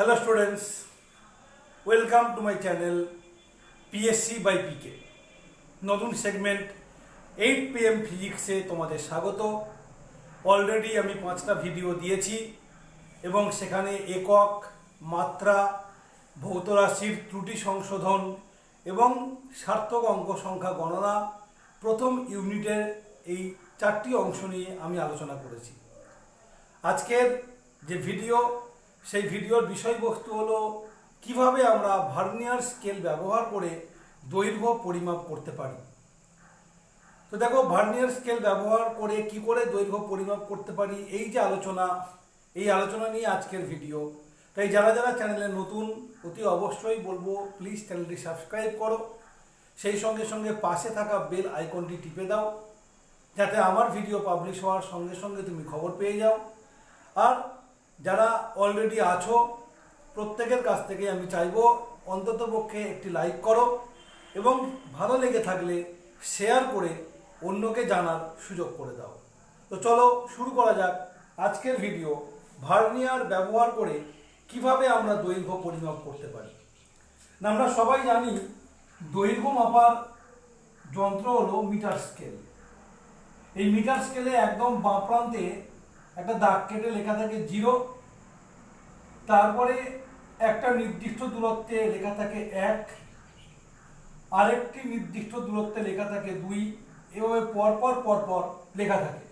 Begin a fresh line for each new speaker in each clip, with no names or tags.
Hello students welcome to my channel PSC by PK নতুন segment eight PM ফিজিক্সে তোমাদের স্বাগত অলরেডি আমি পাঁচটা ভিডিও দিয়েছি এবং সেখানে একক মাত্রা ভৌতরাশির ত্রুটি সংশোধন এবং সার্থক অঙ্ক সংখ্যা গণনা প্রথম ইউনিটের এই চারটি অংশ নিয়ে আমি আলোচনা করেছি আজকের যে ভিডিও সেই ভিডিওর বিষয়বস্তু হলো কিভাবে আমরা ভার্নিয়ার স্কেল ব্যবহার করে দৈর্ঘ্য পরিমাপ করতে পারি তো দেখো ভার্নিয়ার স্কেল ব্যবহার করে কি করে দৈর্ঘ্য পরিমাপ করতে পারি এই যে আলোচনা এই আলোচনা নিয়ে আজকের ভিডিও তাই যারা যারা চ্যানেলে নতুন অতি অবশ্যই বলবো প্লিজ চ্যানেলটি সাবস্ক্রাইব করো সেই সঙ্গে সঙ্গে পাশে থাকা বেল আইকনটি টিপে দাও যাতে আমার ভিডিও পাবলিশ হওয়ার সঙ্গে সঙ্গে তুমি খবর পেয়ে যাও আর যারা অলরেডি আছো প্রত্যেকের কাছ থেকে আমি চাইবো অন্ততপক্ষে একটি লাইক করো এবং ভালো লেগে থাকলে শেয়ার করে অন্যকে জানার সুযোগ করে দাও তো চলো শুরু করা যাক আজকের ভিডিও ভার্নিয়ার ব্যবহার করে কিভাবে আমরা দৈর্ঘ্য পরিমাপ করতে পারি না আমরা সবাই জানি দৈর্ঘ্য মাপার যন্ত্র হলো মিটার স্কেল এই মিটার স্কেলে একদম বাঁ প্রান্তে একটা দাগ কেটে লেখা থাকে জিরো তারপরে একটা নির্দিষ্ট দূরত্বে লেখা থাকে এক আরেকটি নির্দিষ্ট দূরত্বে লেখা থাকে দুই এভাবে পরপর পরপর লেখা থাকে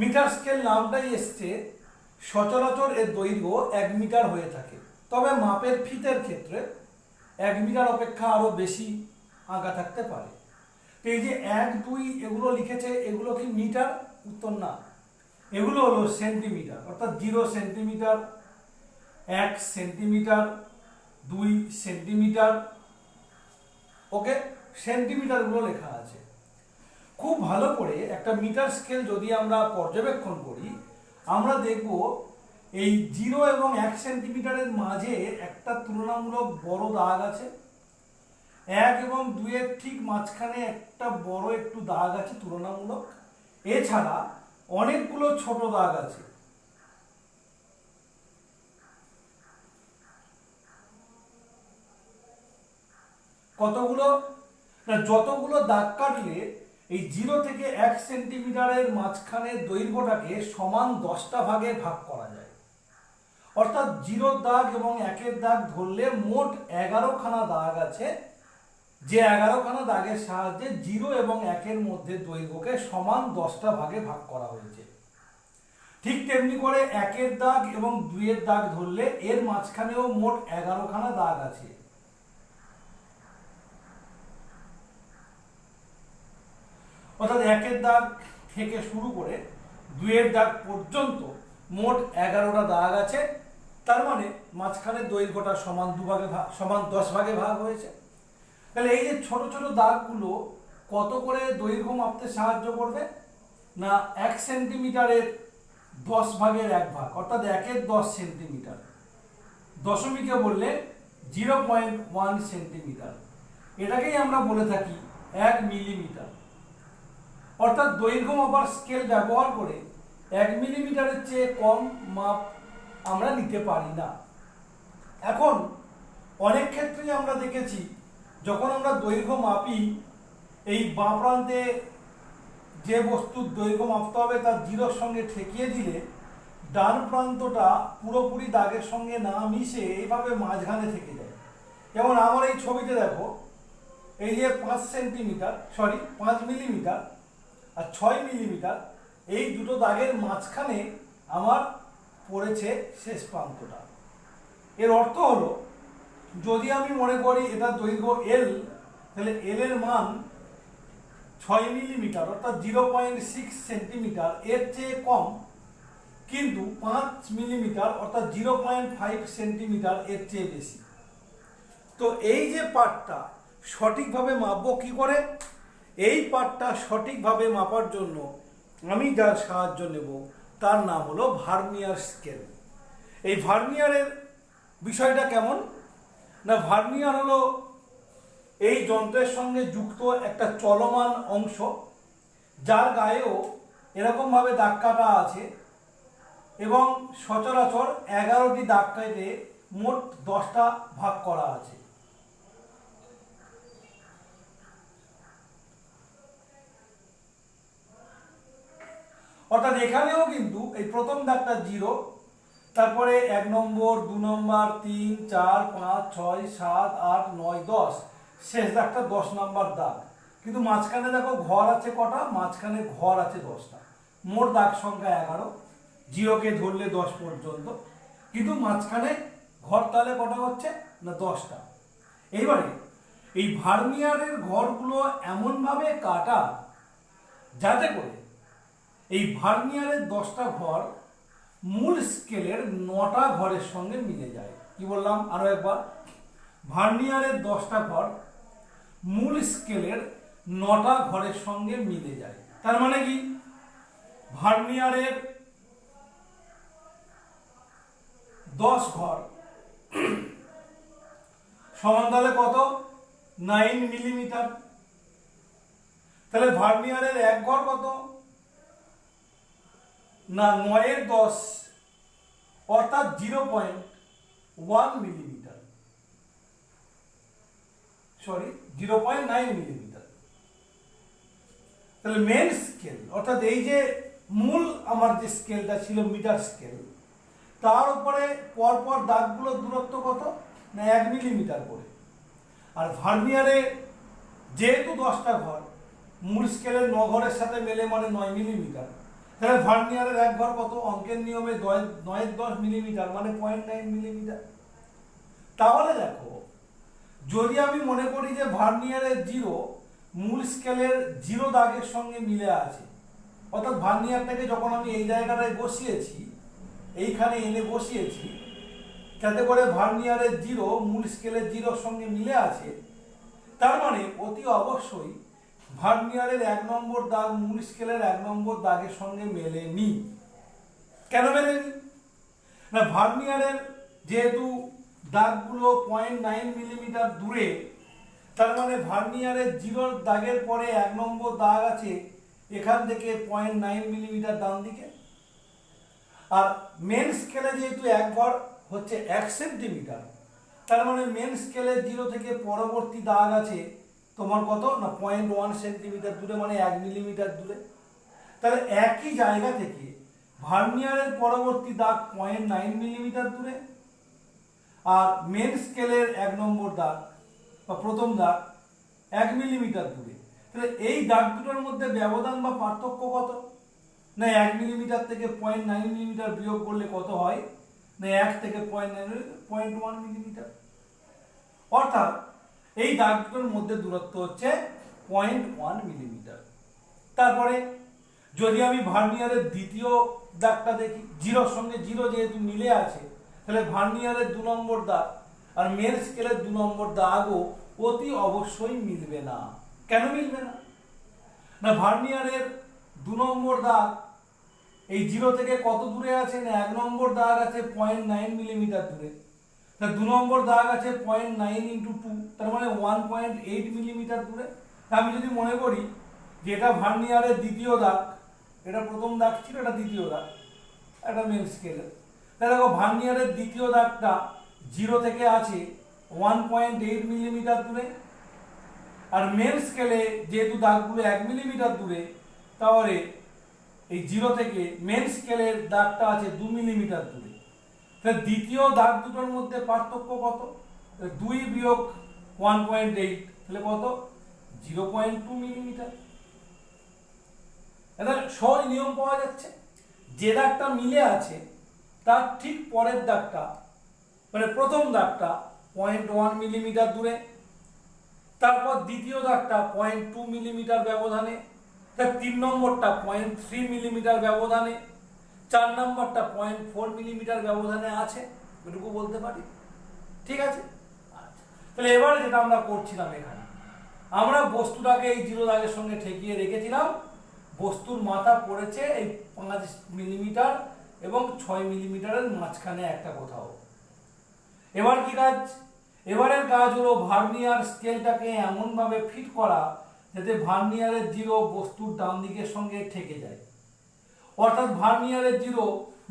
মিটার স্কেল নামটাই এসছে সচরাচর এর দৈর্ঘ্য এক মিটার হয়ে থাকে তবে মাপের ফিতের ক্ষেত্রে এক মিটার অপেক্ষা আরও বেশি আঁকা থাকতে পারে এই যে এক দুই এগুলো লিখেছে এগুলো কি মিটার উত্তর না এগুলো হলো সেন্টিমিটার অর্থাৎ জিরো সেন্টিমিটার এক সেন্টিমিটার দুই সেন্টিমিটার ওকে সেন্টিমিটারগুলো লেখা আছে খুব ভালো করে একটা মিটার স্কেল যদি আমরা পর্যবেক্ষণ করি আমরা দেখব এই জিরো এবং এক সেন্টিমিটারের মাঝে একটা তুলনামূলক বড় দাগ আছে এক এবং দুইয়ের ঠিক মাঝখানে একটা বড় একটু দাগ আছে তুলনামূলক এছাড়া অনেকগুলো ছোট দাগ আছে কতগুলো না যতগুলো দাগ কাটলে এই জিরো থেকে এক সেন্টিমিটারের মাঝখানে দৈর্ঘ্যটাকে সমান দশটা ভাগে ভাগ করা যায় অর্থাৎ জিরো দাগ এবং একের দাগ ধরলে মোট এগারোখানা দাগ আছে যে এগারো খানা দাগের সাহায্যে জিরো এবং একের মধ্যে দৈর্ঘ্যকে সমান দশটা ভাগে ভাগ করা হয়েছে ঠিক তেমনি করে একের দাগ এবং দুইয়ের দাগ ধরলে এর মাঝখানেও মোট এগারো খানা দাগ আছে অর্থাৎ একের দাগ থেকে শুরু করে দুইয়ের দাগ পর্যন্ত মোট এগারোটা দাগ আছে তার মানে মাঝখানের দৈর্ঘ্যটা সমান দুভাগে ভাগ সমান দশ ভাগে ভাগ হয়েছে তাহলে এই যে ছোট ছোট দাগগুলো কত করে দৈর্ঘ্য মাপতে সাহায্য করবে না এক সেন্টিমিটারের দশ ভাগের এক ভাগ অর্থাৎ একের দশ সেন্টিমিটার দশমিকে বললে জিরো পয়েন্ট ওয়ান সেন্টিমিটার এটাকেই আমরা বলে থাকি এক মিলিমিটার অর্থাৎ দৈর্ঘ্য মাপার স্কেল ব্যবহার করে এক মিলিমিটারের চেয়ে কম মাপ আমরা নিতে পারি না এখন অনেক ক্ষেত্রে আমরা দেখেছি যখন আমরা দৈর্ঘ্য মাপি এই বাঁ প্রান্তে যে বস্তুর দৈর্ঘ্য মাপতে হবে তার জিরোর সঙ্গে ঠেকিয়ে দিলে ডান প্রান্তটা পুরোপুরি দাগের সঙ্গে না মিশে এইভাবে মাঝখানে থেকে যায় যেমন আমার এই ছবিতে দেখো এই যে পাঁচ সেন্টিমিটার সরি পাঁচ মিলিমিটার আর ছয় মিলিমিটার এই দুটো দাগের মাঝখানে আমার পড়েছে শেষ প্রান্তটা এর অর্থ হলো যদি আমি মনে করি এটা দৈর্ঘ্য এল তাহলে এল এর মান ছয় মিলিমিটার অর্থাৎ জিরো পয়েন্ট সিক্স সেন্টিমিটার এর চেয়ে কম কিন্তু পাঁচ মিলিমিটার অর্থাৎ জিরো পয়েন্ট ফাইভ সেন্টিমিটার এর চেয়ে বেশি তো এই যে পাটটা সঠিকভাবে মাপব কি করে এই পাটটা সঠিকভাবে মাপার জন্য আমি যার সাহায্য নেব তার নাম হলো ভার্মিয়ার স্কেল এই ভার্মিয়ারের বিষয়টা কেমন না ভার্নিয়ার হলো এই যন্ত্রের সঙ্গে যুক্ত একটা চলমান অংশ যার গায়েও এরকমভাবে দাগ কাটা আছে এবং সচরাচর এগারোটি দাগ কেটে মোট দশটা ভাগ করা আছে অর্থাৎ এখানেও কিন্তু এই প্রথম দাগটা জিরো তারপরে এক নম্বর দু নম্বর তিন চার পাঁচ ছয় সাত আট নয় দশ শেষ দাগটা দশ নম্বর দাগ কিন্তু মাঝখানে দেখো ঘর আছে কটা মাঝখানে ঘর আছে দশটা মোট দাগ সংখ্যা এগারো জিওকে ধরলে দশ পর্যন্ত কিন্তু মাঝখানে ঘর তাহলে কটা হচ্ছে না দশটা এইবারে এই ভার্মিয়ারের ঘরগুলো এমনভাবে কাটা যাতে করে এই ভার্মিয়ারের দশটা ঘর মূল স্কেলের নটা ঘরের সঙ্গে মিলে যায় কি বললাম আরও একবার ভার্নিয়ারের দশটা ঘর মূল স্কেলের নটা ঘরের সঙ্গে মিলে যায় তার মানে কি ভার্নিয়ারের দশ ঘর সমান তাহলে কত নাইন মিলিমিটার তাহলে ভার্নিয়ারের এক ঘর কত না নয়ের দশ অর্থাৎ zero point one millimetre sorry zero point nine millimetre তাহলে মেন স্কেল অর্থাৎ এই যে মূল আমার যে স্কেলটা ছিল মিটার স্কেল তার উপরে পরপর দাগগুলোর দূরত্ব কত না এক মিলিমিটার করে আর ভার্নিয়ারে যেহেতু দশটা ঘর মূল স্কেলের ন ঘরের সাথে মেলে মানে নয় মিলিমিটার তাহলে হ্যাঁ, ভার্নিয়ারের এক ঘর কত অঙ্কের নিয়মে নয়ের দশ মিলিমিটার মানে পয়েন্ট নাইন মিলিমিটার তাহলে দেখো যদি আমি মনে করি যে ভার্নিয়ারের জিরো মূল স্কেলের জিরো দাগের সঙ্গে মিলে আছে অর্থাৎ ভার্নিয়ারটাকে যখন আমি এই জায়গাটায় বসিয়েছি এইখানে এনে বসিয়েছি যাতে করে ভার্নিয়ারের জিরো মূল স্কেলের জিরোর সঙ্গে মিলে আছে তার মানে অতি অবশ্যই ভার্নিয়ারের এক নম্বর দাগ মূল স্কেলের এক নম্বর দাগের সঙ্গে মেলেনি কেন মেলেনি না ভার্নিয়ারের যেহেতু দাগগুলো পয়েন্ট নাইন মিলিমিটার দূরে তার মানে ভার্নিয়ারের জিরোর দাগের পরে এক নম্বর দাগ আছে এখান থেকে পয়েন্ট নাইন মিলিমিটার ডান দিকে আর মেন স্কেলে যেহেতু এক ঘর হচ্ছে এক সেন্টিমিটার তার মানে মেন স্কেলের জিরো থেকে পরবর্তী দাগ আছে তোমার কত না পয়েন্ট ওয়ান সেন্টিমিটার দূরে মানে এক মিলিমিটার দূরে তাহলে একই জায়গা থেকে ভার্নিয়ারের পরবর্তী দাগ পয়েন্ট নাইন মিলিমিটার দূরে আর মেন স্কেলের এক নম্বর দাগ বা প্রথম দাগ এক মিলিমিটার দূরে তাহলে এই দাগ দুটোর মধ্যে ব্যবধান বা পার্থক্য কত না এক মিলিমিটার থেকে পয়েন্ট নাইন মিলিমিটার বিয়োগ করলে কত হয় না এক থেকে point nine point one millimetre অর্থাৎ এই দাগগুলোর মধ্যে দূরত্ব হচ্ছে পয়েন্ট ওয়ান মিলিমিটার তারপরে যদি আমি ভার্নিয়ারের দ্বিতীয় দাগটা দেখি জিরোর সঙ্গে জিরো যেহেতু মিলে আছে তাহলে ভার্নিয়ারের দু নম্বর দাগ আর মেন স্কেলের দু নম্বর দাগও অতি অবশ্যই মিলবে না কেন মিলবে না না ভার্নিয়ারের দু নম্বর দাগ এই জিরো থেকে কত দূরে আছে না এক নম্বর দাগ আছে পয়েন্ট নাইন মিলিমিটার দূরে তা দু নম্বর দাগ আছে পয়েন্ট নাইন ইন্টু টু তার মানে ওয়ান পয়েন্ট এইট মিলিমিটার দূরে তা আমি যদি মনে করি যে এটা ভার্নিয়ারের দ্বিতীয় দাগ এটা প্রথম দাগ ছিল এটা দ্বিতীয় দাগ এটা মেন স্কেলে তাহলে দেখো ভার্নিয়ারের দ্বিতীয় দাগটা জিরো থেকে আছে ওয়ান পয়েন্ট এইট মিলিমিটার দূরে আর মেন স্কেলে যেহেতু দাগগুলো এক মিলিমিটার দূরে তাহলে এই জিরো থেকে মেন স্কেলের দাগটা আছে দু মিলিমিটার দূরে তাহলে দ্বিতীয় দাগ দুটোর মধ্যে পার্থক্য কত দুই বিয়োগ ওয়ান পয়েন্ট এইট তাহলে কত জিরো পয়েন্ট টু মিলিমিটার এবার সহজ নিয়ম পাওয়া যাচ্ছে যে দাগটা মিলে আছে তার ঠিক পরের দাগটা মানে প্রথম দাগটা পয়েন্ট ওয়ান মিলিমিটার দূরে তারপর দ্বিতীয় দাগটা পয়েন্ট টু মিলিমিটার ব্যবধানে তার তিন নম্বরটা পয়েন্ট থ্রি মিলিমিটার ব্যবধানে চার নম্বরটা পয়েন্ট ফোর মিলিমিটার ব্যবধানে আছে এটুকু বলতে পারি ঠিক আছে আচ্ছা। তাহলে এবারে যেটা আমরা করছিলাম এখানে আমরা বস্তুটাকে এই জিরো দাগের সঙ্গে ঠেকিয়ে রেখেছিলাম বস্তুর মাথা পড়েছে এই পাঁচ মিলিমিটার এবং ছয় মিলিমিটারের মাঝখানে একটা কোথাও এবার কি কাজ এবারের কাজ হলো ভার্নিয়ার স্কেলটাকে এমনভাবে ফিট করা যাতে ভার্নিয়ারের জিরো বস্তুর ডান দিকের সঙ্গে ঠেকে যায় অর্থাৎ ভার্নিয়ারের জিরো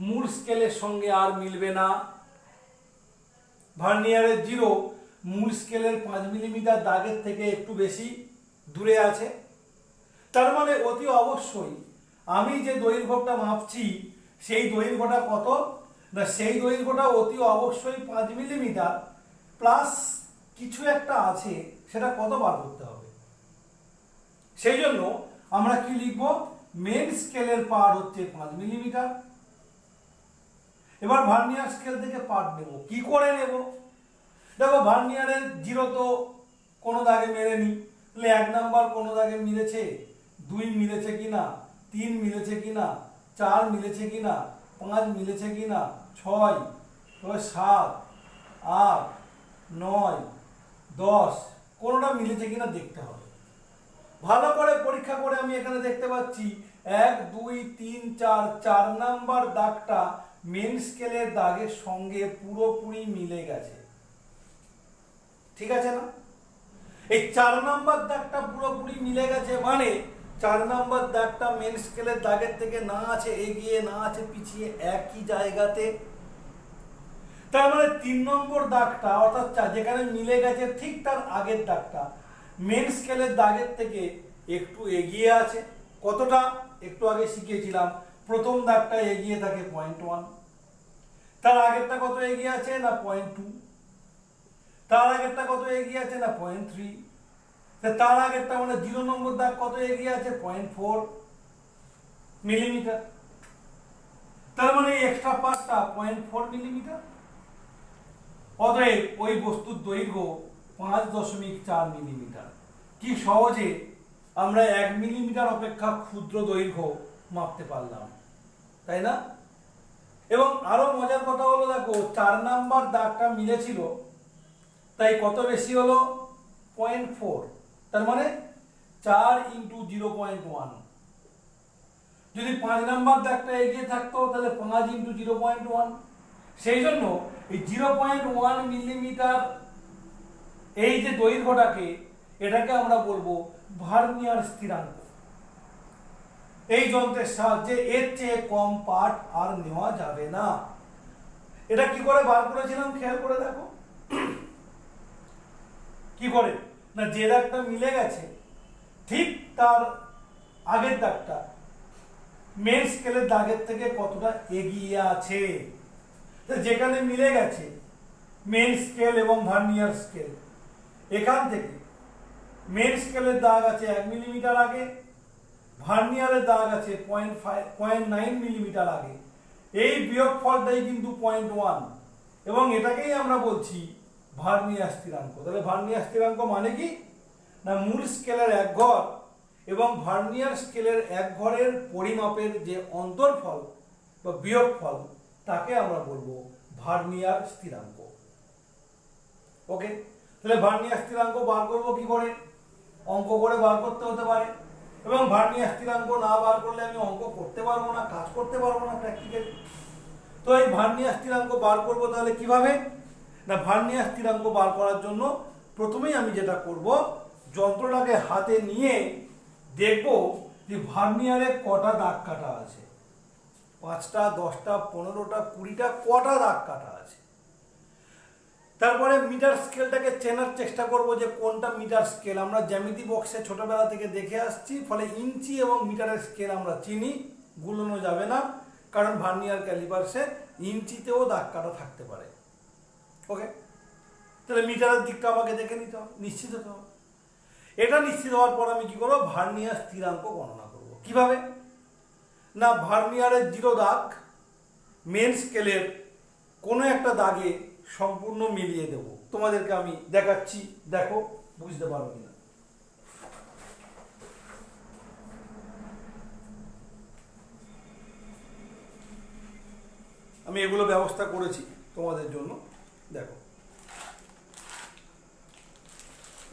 মূল স্কেলের সঙ্গে আর মিলবে না ভার্নিয়ারের জিরো মূল স্কেলের পাঁচ মিলিমিটার দাগের থেকে একটু বেশি দূরে আছে তার মানে অতি অবশ্যই আমি যে দৈর্ঘ্যটা মাপছি সেই দৈর্ঘ্যটা কত না সেই দৈর্ঘ্যটা অতি অবশ্যই পাঁচ মিলিমিটার প্লাস কিছু একটা আছে সেটা কত বার করতে হবে সেই জন্য আমরা কি লিখবো মেন স্কেলের পার হচ্ছে পাঁচ মিলিমিটার এবার ভার্নিয়ার স্কেল থেকে পার নেব কি করে নেব দেখো ভার্নিয়ারের জিরো তো কোনো দাগে মেরেনি তাহলে এক নাম্বার কোনো দাগে মিলেছে দুই মিলেছে কি না তিন মিলেছে কি না চার মিলেছে কি না পাঁচ মিলেছে কি না ছয় তবে সাত আট নয় দশ কোনোটা মিলেছে কি না দেখতে হবে ভালো করে পরীক্ষা করে আমি এখানে দেখতে পাচ্ছি এক দুই তিন চার চার নাম্বার দাগটা মেন স্কেলের দাগের সঙ্গে পুরোপুরি মিলে গেছে ঠিক আছে না এই চার নাম্বার দাগটা পুরোপুরি মিলে গেছে মানে চার নাম্বার দাগটা মেন স্কেলের দাগের থেকে না আছে এগিয়ে না আছে পিছিয়ে একই জায়গাতে তার মানে তিন নম্বর দাগটা অর্থাৎ যেখানে মিলে গেছে ঠিক তার আগের দাগটা মেন স্কেলের দাগের থেকে একটু এগিয়ে আছে কতটা একটু আগে শিখিয়েছিলাম প্রথম দাগটা এগিয়ে থাকে পয়েন্ট ওয়ান তার আগেরটা কত এগিয়ে আছে না পয়েন্ট টু তার আগেরটা কত এগিয়ে আছে না পয়েন্ট থ্রি তার আগেরটা মানে জিরো নম্বর দাগ কত এগিয়ে আছে পয়েন্ট ফোর মিলিমিটার তার মানে এক্সট্রা পাঁচটা পয়েন্ট ফোর মিলিমিটার অতএব ওই বস্তুর দৈর্ঘ্য পাঁচ দশমিক চার মিলিমিটার কি সহজে আমরা এক মিলিমিটার অপেক্ষা ক্ষুদ্র দৈর্ঘ্য মাপতে পারলাম তাই না এবং আরও মজার কথা হলো দেখো চার নাম্বার দাগটা মিলেছিল তাই কত বেশি হলো পয়েন্ট ফোর তার মানে চার ইন্টু জিরো পয়েন্ট ওয়ান যদি পাঁচ নাম্বার দাগটা এগিয়ে থাকতো তাহলে পাঁচ ইন্টু জিরো পয়েন্ট ওয়ান সেই জন্য এই জিরো পয়েন্ট ওয়ান মিলিমিটার এই যে দৈর্ঘ্যটাকে এটাকে আমরা বলবো ভার্নিয়ার স্থিরাঙ্ক এই যন্ত্রের সাহায্যে এর চেয়ে কম পাঠ আর নেওয়া যাবে না এটা কি করে বার করেছিলাম খেয়াল করে দেখো কি করে না যে দাগটা মিলে গেছে ঠিক তার আগের দাগটা মেন স্কেলের দাগের থেকে কতটা এগিয়ে আছে যেখানে মিলে গেছে মেন স্কেল এবং ভার্নিয়ার স্কেল এখান থেকে মেন স্কেলের দাগ আছে এক মিলিমিটার আগে ভার্নিয়ারের দাগ আছে point five point nine millimetre আগে এই বিয়োগ ফলটাই কিন্তু পয়েন্ট ওয়ান এবং এটাকেই আমরা বলছি ভার্নিয়ার স্থিরাঙ্ক তাহলে ভার্নিয়ার স্থিরাঙ্ক মানে কি না মূল স্কেলের এক ঘর এবং ভার্নিয়ার স্কেলের এক ঘরের পরিমাপের যে অন্তরফল বা বিয়োগ ফল তাকে আমরা বলবো ভার্নিয়ার স্থিরাঙ্ক ওকে তাহলে ভার্নিয়ার স্থিরাঙ্ক বার করবো কি করে অঙ্ক করে বার করতে হতে পারে এবং ভার্নিয়ার স্থিরাঙ্ক না বার করলে আমি অঙ্ক করতে পারবো না কাজ করতে পারবো না প্র্যাকটিক্যালি তো এই ভার্নিয়ার স্থিরাঙ্ক বার করব তাহলে কিভাবে না ভার্নিয়ার স্থিরাঙ্ক বার করার জন্য প্রথমেই আমি যেটা করব যন্ত্রটাকে হাতে নিয়ে দেখব যে ভার্নিয়ারে কটা দাগ কাটা আছে পাঁচটা দশটা পনেরোটা কুড়িটা কটা দাগ কাটা আছে তারপরে মিটার স্কেলটাকে চেনার চেষ্টা করব যে কোনটা মিটার স্কেল আমরা জ্যামিতি বক্সে ছোটবেলা থেকে দেখে আসছি ফলে ইঞ্চি এবং মিটারের স্কেল আমরা চিনি গুলোনো যাবে না কারণ ভার্নিয়ার ক্যালিপার্সে ইঞ্চিতেও দাগ কাটা থাকতে পারে ওকে তাহলে মিটারের দিকটা আমাকে দেখে নিতে হবে নিশ্চিত হতে হবে এটা নিশ্চিত হওয়ার পর আমি কী করবো ভার্নিয়ার স্থিরাঙ্ক গণনা করব কিভাবে না ভার্নিয়ারের জিরো দাগ মেন স্কেলের কোনো একটা দাগে সম্পূর্ণ মিলিয়ে দেব তোমাদেরকে আমি দেখাচ্ছি দেখো বুঝতে পারো কিনা আমি এগুলো ব্যবস্থা করেছি তোমাদের জন্য দেখো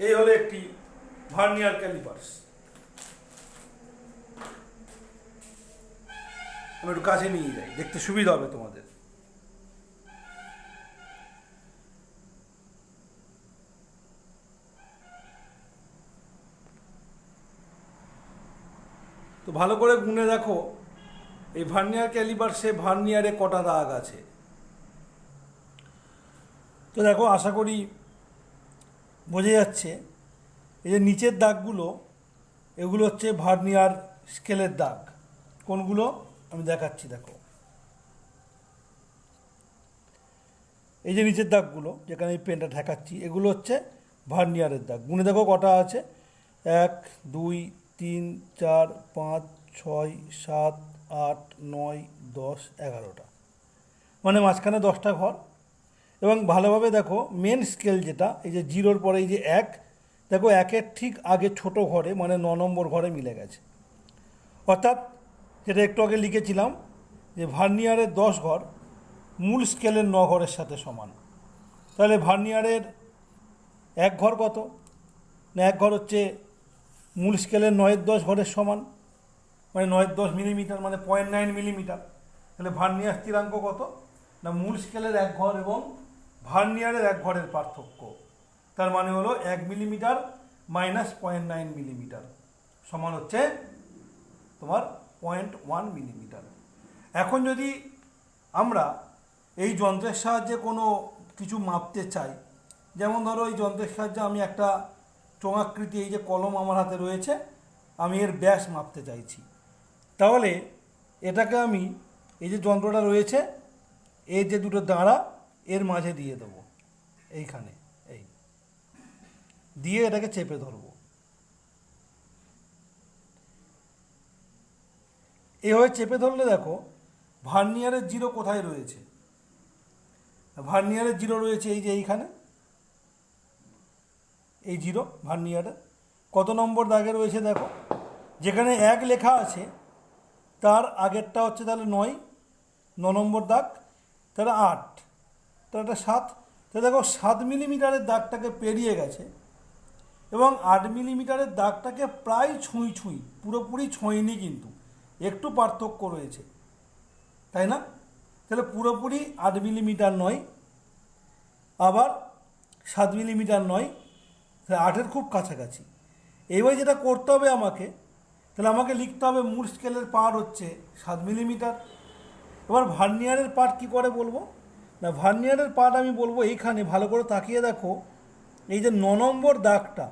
এই হলো একটি ভার্নিয়ার ক্যালিপার্স আমি একটু কাছে নিয়ে যাই দেখতে সুবিধা হবে তোমাদের ভালো করে গুনে দেখো এই ভার্নিয়ার ক্যালিবার সে ভার্নিয়ারে কটা দাগ আছে তো দেখো আশা করি বোঝা যাচ্ছে এই যে নিচের দাগগুলো এগুলো হচ্ছে ভার্নিয়ার স্কেলের দাগ কোনগুলো আমি দেখাচ্ছি দেখো এই যে নিচের দাগগুলো যেখানে এই পেনটা ঠেকাচ্ছি এগুলো হচ্ছে ভার্নিয়ারের দাগ গুনে দেখো কটা আছে এক দুই তিন চার পাঁচ ছয় সাত আট নয় দশ এগারোটা মানে মাঝখানে দশটা ঘর এবং ভালোভাবে দেখো মেন স্কেল যেটা এই যে জিরোর পরে এই যে এক দেখো একের ঠিক আগে ছোট ঘরে মানে ন নম্বর ঘরে মিলে গেছে অর্থাৎ যেটা একটু আগে লিখেছিলাম যে ভার্নিয়ারের দশ ঘর মূল স্কেলের ন ঘরের সাথে সমান তাহলে ভার্নিয়ারের এক ঘর কত না এক ঘর হচ্ছে মূল স্কেলের নয়ের দশ ঘরের সমান মানে নয়ের দশ মিলিমিটার মানে পয়েন্ট নাইন মিলিমিটার তাহলে ভার্নিয়ার স্থিরাঙ্ক কত না মূল স্কেলের এক ঘর এবং ভার্নিয়ারের এক ঘরের পার্থক্য তার মানে হলো এক millimetre minus point nine millimetre সমান হচ্ছে তোমার পয়েন্ট ওয়ান মিলিমিটার এখন যদি আমরা এই যন্ত্রের সাহায্যে কোনো কিছু মাপতে চাই যেমন ধরো এই যন্ত্রের সাহায্যে আমি একটা টোঙাকৃতি এই যে কলম আমার হাতে রয়েছে আমি এর ব্যাস মাপতে চাইছি তাহলে এটাকে আমি এই যে যন্ত্রটা রয়েছে এই যে দুটো দাঁড়া এর মাঝে দিয়ে দেবো এইখানে এই দিয়ে এটাকে চেপে ধরবো এভাবে চেপে ধরলে দেখো ভার্নিয়ারের জিরো কোথায় রয়েছে ভার্নিয়ারের জিরো রয়েছে এই যে এইখানে এই জিরো ভার্নিয়ারের কত নম্বর দাগে রয়েছে দেখো যেখানে এক লেখা আছে তার আগেরটা হচ্ছে তাহলে নয় ন নম্বর দাগ তাহলে আট তাহলে একটা সাত তাহলে দেখো সাত মিলিমিটারের দাগটাকে পেরিয়ে গেছে এবং আট মিলিমিটারের দাগটাকে প্রায় ছুঁই ছুঁই পুরোপুরি ছুঁইনি কিন্তু একটু পার্থক্য রয়েছে তাই না তাহলে পুরোপুরি আট মিলিমিটার নয় আবার সাত মিলিমিটার নয় হ্যাঁ, আটের খুব কাছাকাছি এইভাবে যেটা করতে হবে আমাকে তাহলে আমাকে লিখতে হবে মূল স্কেলের পার হচ্ছে সাত মিলিমিটার এবার ভার্নিয়ারের পার্ট কি করে বলবো না ভার্নিয়ারের পার্ট আমি বলবো এইখানে ভালো করে তাকিয়ে দেখো এই যে ন নম্বর দাগটা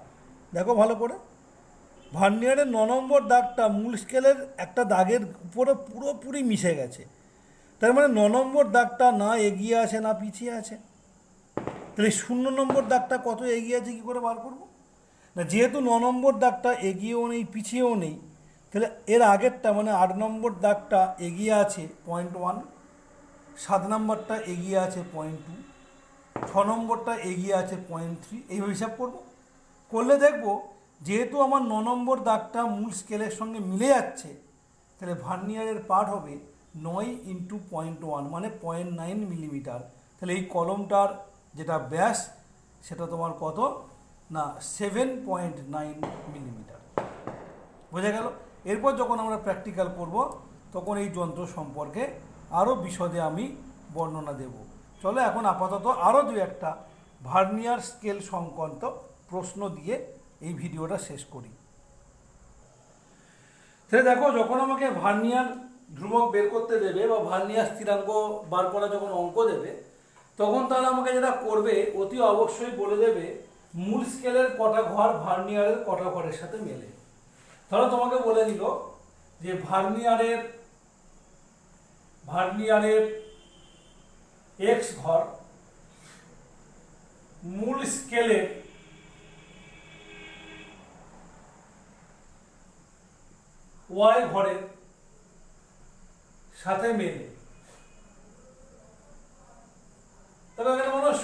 দেখো ভালো করে ভার্নিয়ারের ন নম্বর দাগটা মূল স্কেলের একটা দাগের উপরে পুরোপুরি মিশে গেছে তার মানে ন নম্বর দাগটা না এগিয়ে আছে না পিছিয়ে আছে তাহলে শূন্য নম্বর দাগটা কত এগিয়ে আছে কী করে বার করবো না যেহেতু ন নম্বর দাগটা এগিয়েও নেই পিছিয়েও নেই তাহলে এর আগেরটা মানে আট নম্বর দাগটা এগিয়ে আছে পয়েন্ট ওয়ান সাত নম্বরটা এগিয়ে আছে পয়েন্ট টু ছ নম্বরটা এগিয়ে আছে পয়েন্ট থ্রি এইভাবে হিসাব করব করলে দেখব যেহেতু আমার ন নম্বর দাগটা মূল স্কেলের সঙ্গে মিলে যাচ্ছে তাহলে ভার্নিয়ারের পার্ট হবে নয় ইন্টু পয়েন্ট ওয়ান মানে পয়েন্ট নাইন মিলিমিটার তাহলে এই কলমটার যেটা ব্যাস সেটা তোমার কত না সেভেন পয়েন্ট নাইন মিলিমিটার বোঝা গেল এরপর যখন আমরা প্র্যাকটিক্যাল করব তখন এই যন্ত্র সম্পর্কে আরও বিশদে আমি বর্ণনা দেব চলো এখন আপাতত আরও দু একটা ভার্নিয়ার স্কেল সংক্রান্ত প্রশ্ন দিয়ে এই ভিডিওটা শেষ করি তাহলে দেখো যখন আমাকে ভার্নিয়ার ধ্রুবক বের করতে দেবে বা ভার্নিয়ার স্থিরাঙ্ক বার করা যখন অঙ্ক দেবে তখন তাহলে আমাকে যেটা করবে অতি অবশ্যই বলে দেবে মূল স্কেলের কটা ঘর ভার্নিয়ারের কটা ঘরের সাথে মেলে ধরো তোমাকে বলে দিল যে ভার্নিয়ারের ভার্নিয়ারের এক্স ঘর মূল স্কেলের ওয়াই ঘরের সাথে মেলে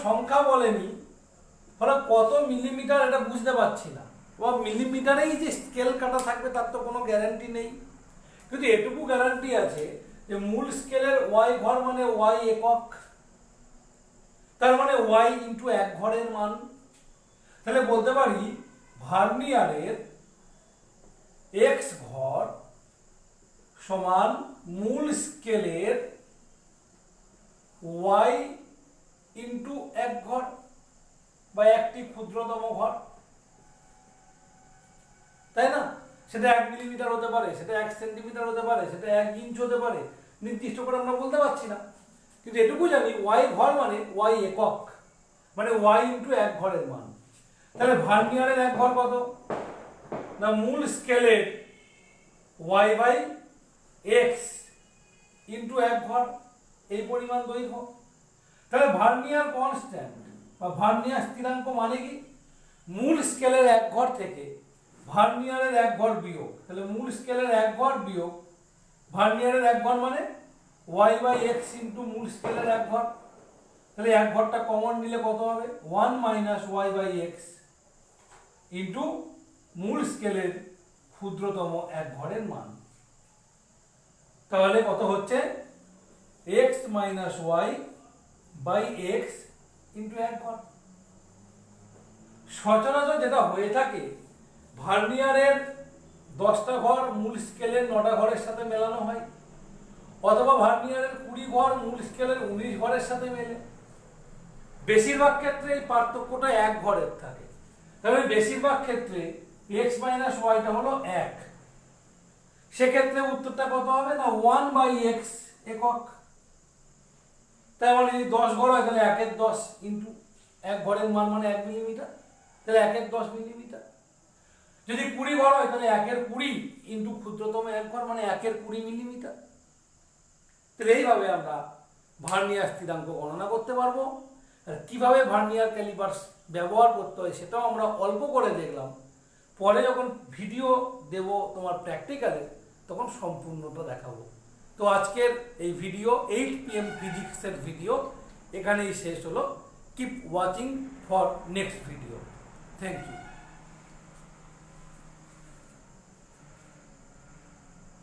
সংখ্যা বলেনি ফলে কত মিলিমিটার এটা বুঝতে পারছি না বা মিলিমিটারেই যে স্কেল কাটা থাকবে তার তো কোনো গ্যারান্টি নেই কিন্তু এটুকু গ্যারান্টি আছে যে মূল স্কেলের ওয়াই ঘর মানে ওয়াই একক তার মানে ওয়াই ইন্টু এক ঘরের মান তাহলে বলতে পারি ভার্নিয়ারের এক্স ঘর সমান মূল স্কেলের ওয়াই ইন্টু এক ঘর বা একটি ক্ষুদ্রতম ঘর তাই না সেটা এক মিলিমিটার হতে পারে সেটা এক সেন্টিমিটার হতে পারে সেটা এক ইঞ্চ হতে পারে নির্দিষ্ট করে আমরা বলতে পারছি না কিন্তু এটুকু জানি ওয়াই ঘর মানে ওয়াই একক মানে ওয়াই ইন্টু এক ঘরের মান তাহলে ভার্নিয়ারের এক ঘর কত না মূল স্কেলের ওয়াই বাই এক্স ইন্টু এক ঘর এই পরিমাণ দৈর্ঘ্য তাহলে ভার্নিয়ার কনস্ট্যান্ট বা ভার্নিয়ার স্থিরাঙ্ক মানে কি মূল স্কেলের এক ঘর থেকে ভার্নিয়ারের এক ঘর বিয়োগ তাহলে মূল স্কেলের এক ঘর বিয়োগ ভার্নিয়ারের এক ঘর মানে ওয়াই বাই এক্স ইন্টু মূল স্কেলের এক ঘর তাহলে এক ঘরটা কমন নিলে কত হবে one minus Y by X into মূল স্কেলের ক্ষুদ্রতম এক ঘরের মান তাহলে কত হচ্ছে X minus Y by X into এক সচরাচর যেটা হয়ে থাকে ভার্নিয়ারের দশটা ঘর মূল স্কেলের নটা ঘরের সাথে মেলানো হয় অথবা ভার্নিয়ারের কুড়ি ঘর মূল স্কেলের উনিশ ঘরের সাথে মেলে বেশিরভাগ ক্ষেত্রে এই পার্থক্যটা এক ঘরের থাকে কারণ বেশিরভাগ ক্ষেত্রে এক্স মাইনাস ওয়াইটা হলো এক সেক্ষেত্রে উত্তরটা কত হবে না ওয়ান বাই এক্স একক তাই মানে যদি দশ ঘর হয় তাহলে একের দশ ইন্টু এক ঘরের মান মানে এক মিলিমিটার তাহলে একের দশ মিলিমিটার যদি কুড়ি ঘর হয় তাহলে একের কুড়ি ইন্টু ক্ষুদ্রতম এক ঘর মানে একের কুড়ি মিলিমিটার তাহলে এইভাবে আমরা ভার্নিয়ার স্থিরাঙ্ক গণনা করতে পারবো আর কীভাবে ভার্নিয়ার ক্যালিপার্স ব্যবহার করতে হয় সেটাও আমরা অল্প করে দেখলাম পরে যখন ভিডিও দেব তোমার প্র্যাকটিক্যালে তখন সম্পূর্ণটা দেখাবো তো আজকের এই ভিডিও এইট পি এম ফিজিক্সের ভিডিও এখানেই শেষ হলো keep watching for next video thank you